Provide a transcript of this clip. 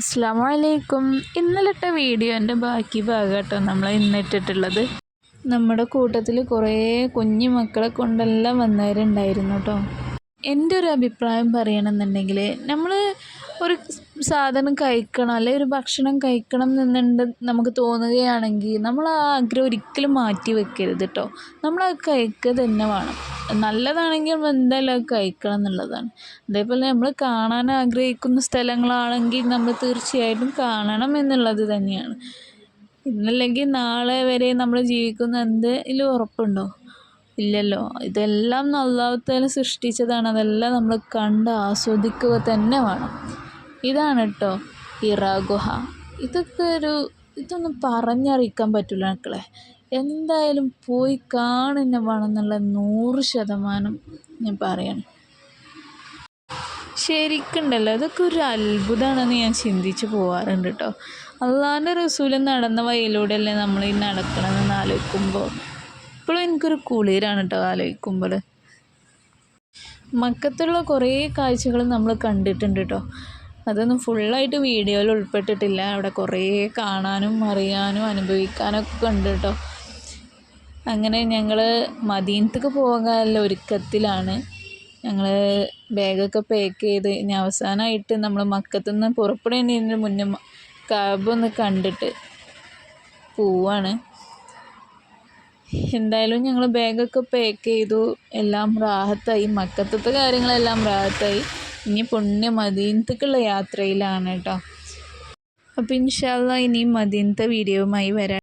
അസ്സാം വലൈക്കും ഇന്നലത്തെ വീഡിയോന്റെ ബാക്കി ഭാഗമായിട്ടോ നമ്മൾ ഇന്നിട്ടിട്ടുള്ളത്. നമ്മുടെ കൂട്ടത്തിൽ കുറേ കുഞ്ഞു മക്കളെ കൊണ്ടെല്ലാം വന്നവരുണ്ടായിരുന്നു കേട്ടോ എന്റെ ഒരു അഭിപ്രായം പറയണമെന്നുണ്ടെങ്കിൽ നമ്മൾ ഒരു സാധനം കഴിക്കണം അല്ലെങ്കിൽ ഒരു ഭക്ഷണം കഴിക്കണം എന്നുണ്ട് നമുക്ക് തോന്നുകയാണെങ്കിൽ നമ്മൾ ആ ആഗ്രഹം ഒരിക്കലും മാറ്റി വെക്കരുത് കേട്ടോ നമ്മളത് കഴിക്കുക തന്നെ വേണം. നല്ലതാണെങ്കിൽ നമ്മൾ എന്തായാലും അത് കഴിക്കണം എന്നുള്ളതാണ്. അതേപോലെ നമ്മൾ കാണാൻ ആഗ്രഹിക്കുന്ന സ്ഥലങ്ങളാണെങ്കിൽ നമ്മൾ തീർച്ചയായിട്ടും കാണണം എന്നുള്ളത് തന്നെയാണ്. ഇന്നല്ലെങ്കിൽ നാളെ വരെ നമ്മൾ ജീവിക്കുന്ന എന്തെങ്കിലും ഉറപ്പുണ്ടോ? ഇല്ലല്ലോ. ഇതെല്ലാം അള്ളാഹുത്താല സൃഷ്ടിച്ചതാണ്. അതെല്ലാം നമ്മൾ കണ്ട് ആസ്വദിക്കുക തന്നെ വേണം. ഇതാണ് കേട്ടോ ഇറാഗുഹ. ഗുഹ ഇതൊക്കെ ഒരു ഇതൊന്നും പറഞ്ഞറിയിക്കാൻ പറ്റില്ല മക്കളെ. എന്തായാലും പോയി കാണുന്ന വേണം എന്നുള്ള നൂറ് ശതമാനം ഞാൻ പറയണം. ശരിക്കുണ്ടല്ലോ അതൊക്കെ ഒരു അത്ഭുതമാണെന്ന് ഞാൻ ചിന്തിച്ച് പോവാറുണ്ട് കേട്ടോ അള്ളാന്റെ റസൂൽ നടന്ന വഴിയിലൂടെയല്ലേ നമ്മൾ ഈ നടക്കണമെന്ന് ആലോചിക്കുമ്പോൾ ഇപ്പോഴും എനിക്കൊരു കുളിരാണ് കേട്ടോ ആലോചിക്കുമ്പോൾ മക്കത്തുള്ള കുറേ കാഴ്ചകൾ നമ്മൾ കണ്ടിട്ടുണ്ട് കേട്ടോ അതൊന്നും ഫുള്ളായിട്ട് വീഡിയോയിൽ ഉൾപ്പെട്ടിട്ടില്ല. അവിടെ കുറേ കാണാനും അറിയാനും അനുഭവിക്കാനൊക്കെ ഉണ്ട് കേട്ടോ അങ്ങനെ ഞങ്ങൾ മദീനത്തേക്ക് പോകാനുള്ള ഒരുക്കത്തിലാണ്. ഞങ്ങൾ ബാഗൊക്കെ പാക്ക് ചെയ്ത് ഇനി അവസാനമായിട്ട് നമ്മൾ മക്കത്തു നിന്ന് പുറപ്പെടുന്നതിന് മുന്നേ കാബ് ഒന്ന് കണ്ടിട്ട് പോവാണ്. എന്തായാലും ഞങ്ങൾ ബാഗൊക്കെ പാക്ക് ചെയ്തു. എല്ലാം റാഹത്തായി. മക്കത്തത്തെ കാര്യങ്ങളെല്ലാം റാഹത്തായി. ഇനി പുണ്യ മദീനത്തേക്കുള്ള യാത്രയിലാണ് കേട്ടോ. അപ്പോൾ ഇൻഷാല്ല ഇനി മദീനത്തെ വീഡിയോയുമായി വരാം.